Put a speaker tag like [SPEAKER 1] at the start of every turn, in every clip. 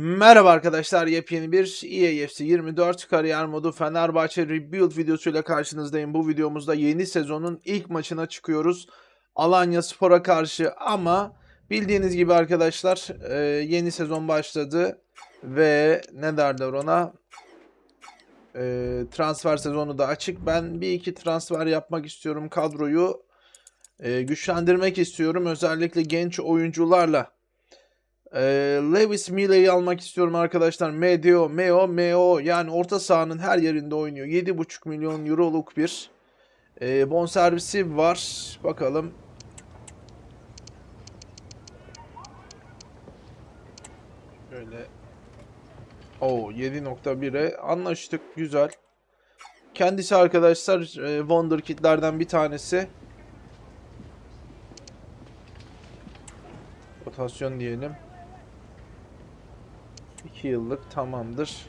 [SPEAKER 1] Merhaba arkadaşlar, yepyeni bir EAFC 24 kariyer modu Fenerbahçe Rebuild videosuyla karşınızdayım. Bu videomuzda yeni sezonun ilk maçına çıkıyoruz. Alanya Spor'a karşı ama bildiğiniz gibi arkadaşlar e, yeni sezon başladı ve ne derler ona E, transfer sezonu da açık. Ben bir iki transfer yapmak istiyorum kadroyu e, güçlendirmek istiyorum özellikle genç oyuncularla. Ee, Lewis Milley'i almak istiyorum arkadaşlar. Medeo, Meo, Meo yani orta sahanın her yerinde oynuyor. 7,5 milyon euroluk bir e, bonservisi var. Bakalım. Böyle. Oo 7.1'e anlaştık. Güzel. Kendisi arkadaşlar e, Wonderkid'lerden bir tanesi. Rotasyon diyelim. 2 yıllık tamamdır.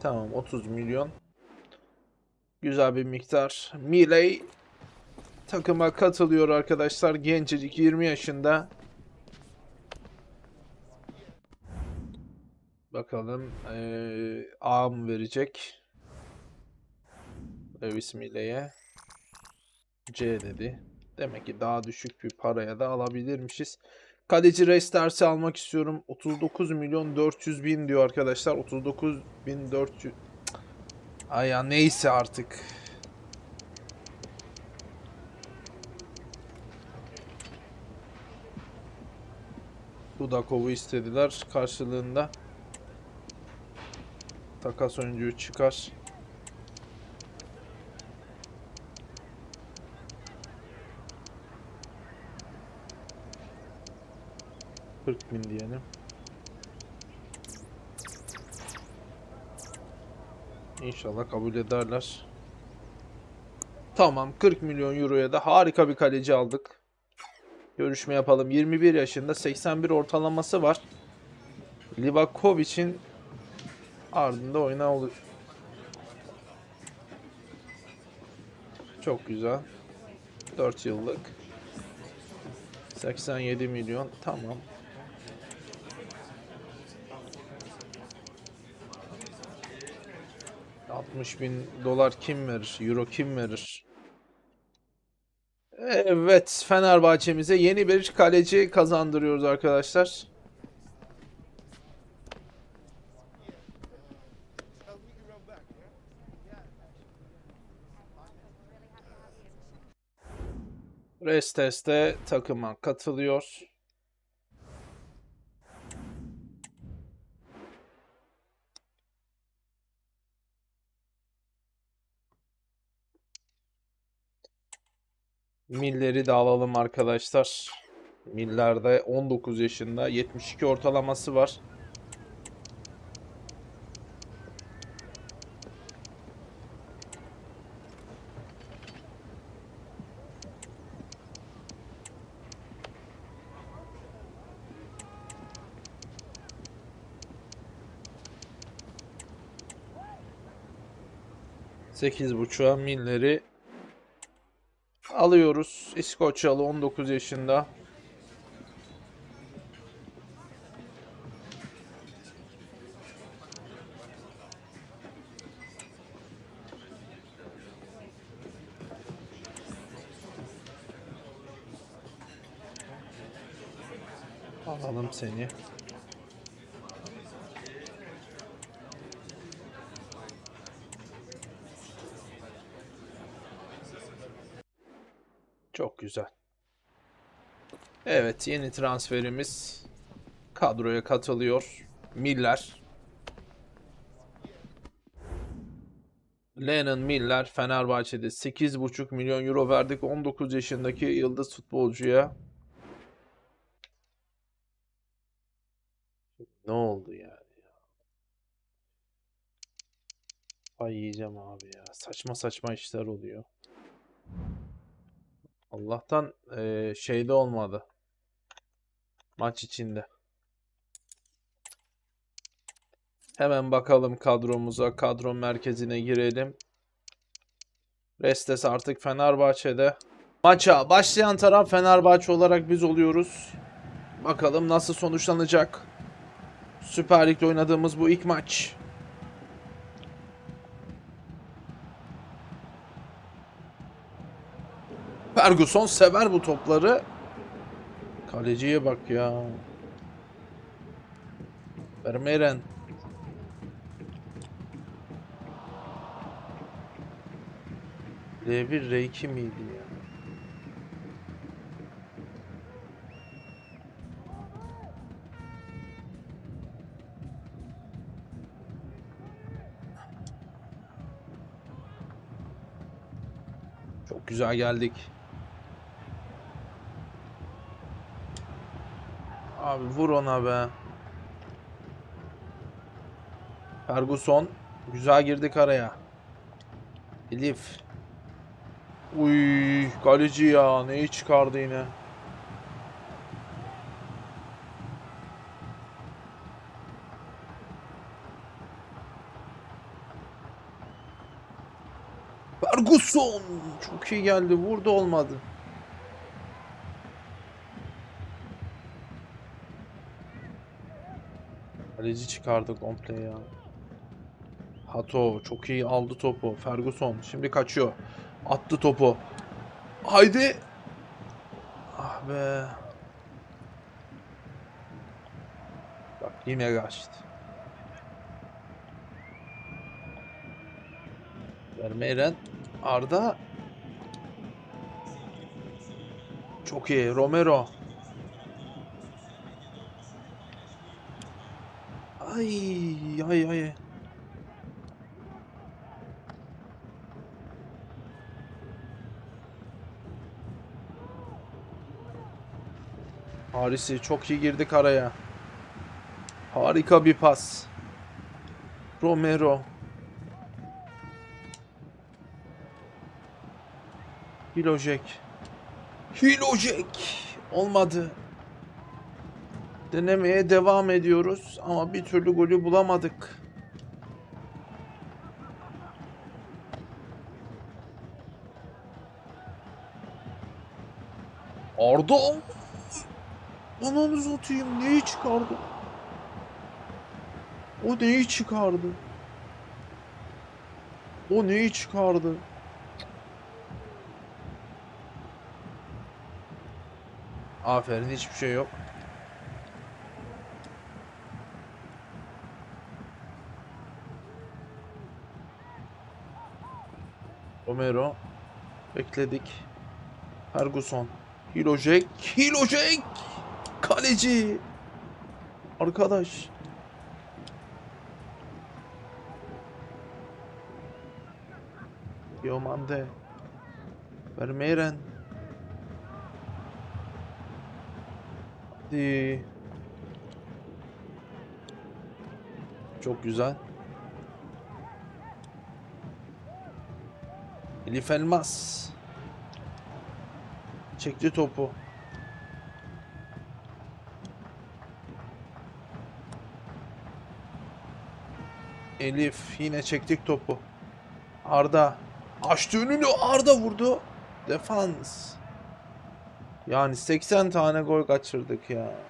[SPEAKER 1] Tamam 30 milyon. Güzel bir miktar. Miley takıma katılıyor arkadaşlar. Gencecik 20 yaşında. Bakalım eee A mı verecek? Milley'e C dedi. Demek ki daha düşük bir paraya da alabilirmişiz. Kaleci Resters'i almak istiyorum. 39 milyon 400 bin diyor arkadaşlar. 39 bin 400 Ay ya neyse artık. Budakov'u istediler karşılığında. Takas oyuncuyu çıkar. Kırk bin diyelim. İnşallah kabul ederler. Tamam 40 milyon euroya da harika bir kaleci aldık. Görüşme yapalım. 21 yaşında 81 ortalaması var. Livakovic'in ardında oyna olur. Çok güzel. 4 yıllık. 87 milyon. Tamam. ...60 bin dolar kim verir? Euro kim verir? Evet, Fenerbahçe'mize yeni bir kaleci kazandırıyoruz arkadaşlar. Restes de takıma katılıyor. Miller'i de alalım arkadaşlar. Miller de 19 yaşında. 72 ortalaması var. Sekiz buçuğa Miller'i alıyoruz. İskoçyalı 19 yaşında. Alalım seni. Çok güzel. Evet, yeni transferimiz kadroya katılıyor. Miller. Lennon Miller Fenerbahçe'de 8,5 milyon euro verdik 19 yaşındaki yıldız futbolcuya. Ne oldu yani ya? Ay yiyeceğim abi ya. Saçma saçma işler oluyor. Allah'tan eee, şeyde olmadı. Maç içinde. Hemen bakalım kadromuza. Kadro merkezine girelim. Restes artık Fenerbahçe'de. Maça başlayan taraf Fenerbahçe olarak biz oluyoruz. Bakalım nasıl sonuçlanacak. Süper Lig'de oynadığımız bu ilk maç. Ferguson sever bu topları. Kaleciye bak ya. Vermeeren. R1 R2 miydi ya? Çok güzel geldik. Abi vur ona be. Ferguson. Güzel girdik araya. Elif. Uy kaleci ya. Neyi çıkardı yine. Ferguson. Çok iyi geldi. Vurdu olmadı. Kaleci çıkardı komple ya. Hato çok iyi aldı topu. Ferguson şimdi kaçıyor. Attı topu. Haydi. Ah be. Bak yine kaçtı. Vermeeren. Arda. Çok iyi. Romero. Ay ay ay. Harisi çok iyi girdik araya. Harika bir pas. Romero. Hilojek. Hilojek. Olmadı. Denemeye devam ediyoruz ama bir türlü golü bulamadık. Arda Ananı satayım neyi çıkardı? O neyi çıkardı? O neyi çıkardı? Aferin hiçbir şey yok. Romero. Bekledik. Ferguson. Hilojek. Hilojek. Kaleci. Arkadaş. Diomande. Vermeeren. Hadi. Çok güzel. Elif Elmas. Çekti topu. Elif yine çektik topu. Arda açtı önünü Arda vurdu. Defans. Yani 80 tane gol kaçırdık ya.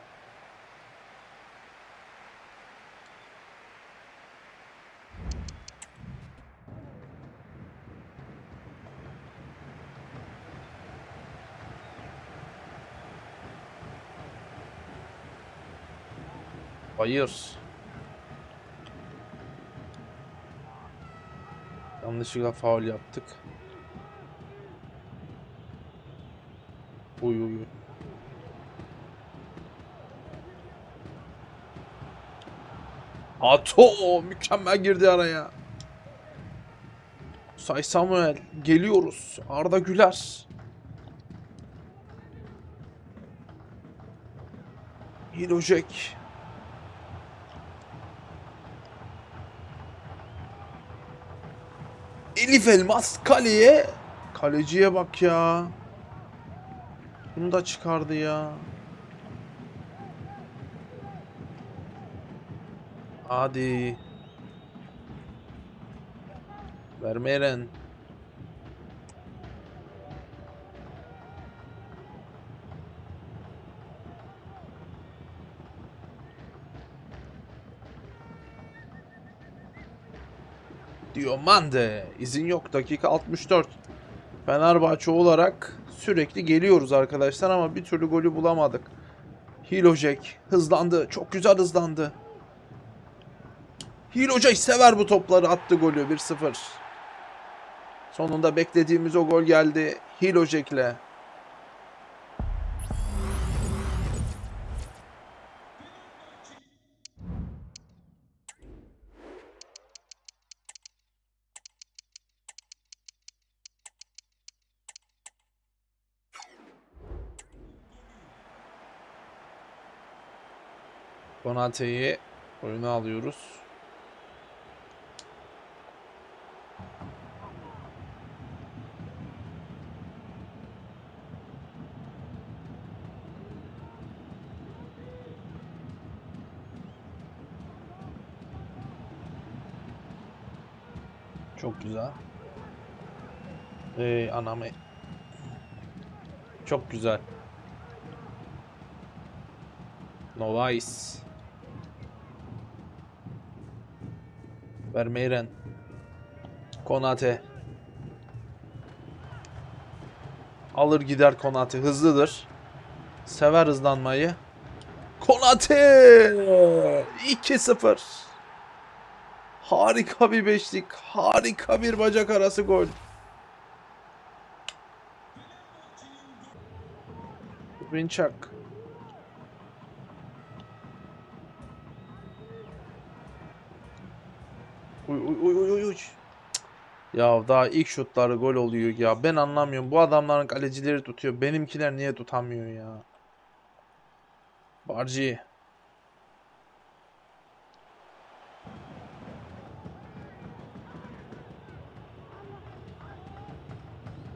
[SPEAKER 1] Hayır. Yanlışlıkla faul yaptık. Uy uy. Ato mükemmel girdi araya. Say Samuel geliyoruz. Arda Güler. Hilojek. Elif Elmas kaleye. Kaleciye bak ya. Bunu da çıkardı ya. Hadi. Verme Eren. Vermeeren. Diomande. izin yok. Dakika 64. Fenerbahçe olarak sürekli geliyoruz arkadaşlar ama bir türlü golü bulamadık. Hilojek hızlandı. Çok güzel hızlandı. Hilojek sever bu topları. Attı golü 1-0. Sonunda beklediğimiz o gol geldi. Hilojek'le. Konate'yi oyuna alıyoruz. Çok güzel. Ey anam. ey. Çok güzel. Novais. Vermeeren. Konate. Alır gider Konate. Hızlıdır. Sever hızlanmayı. Konate! 2-0. Harika bir beşlik. Harika bir bacak arası gol. Winchak. Uy uy uy uy. Ya daha ilk şutları gol oluyor ya. Ben anlamıyorum. Bu adamların kalecileri tutuyor. Benimkiler niye tutamıyor ya? Barci.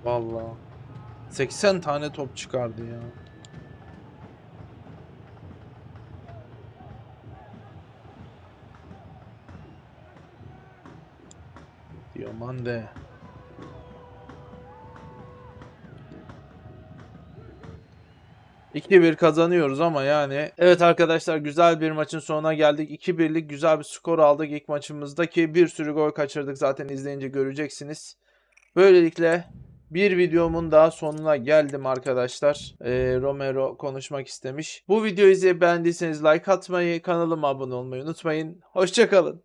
[SPEAKER 1] Vallahi. 80 tane top çıkardı ya. Diamande. İki bir kazanıyoruz ama yani. Evet arkadaşlar güzel bir maçın sonuna geldik. 2-1'lik güzel bir skor aldık ilk maçımızdaki. Bir sürü gol kaçırdık zaten izleyince göreceksiniz. Böylelikle bir videomun daha sonuna geldim arkadaşlar. Ee, Romero konuşmak istemiş. Bu videoyu izleyip beğendiyseniz like atmayı, kanalıma abone olmayı unutmayın. Hoşçakalın.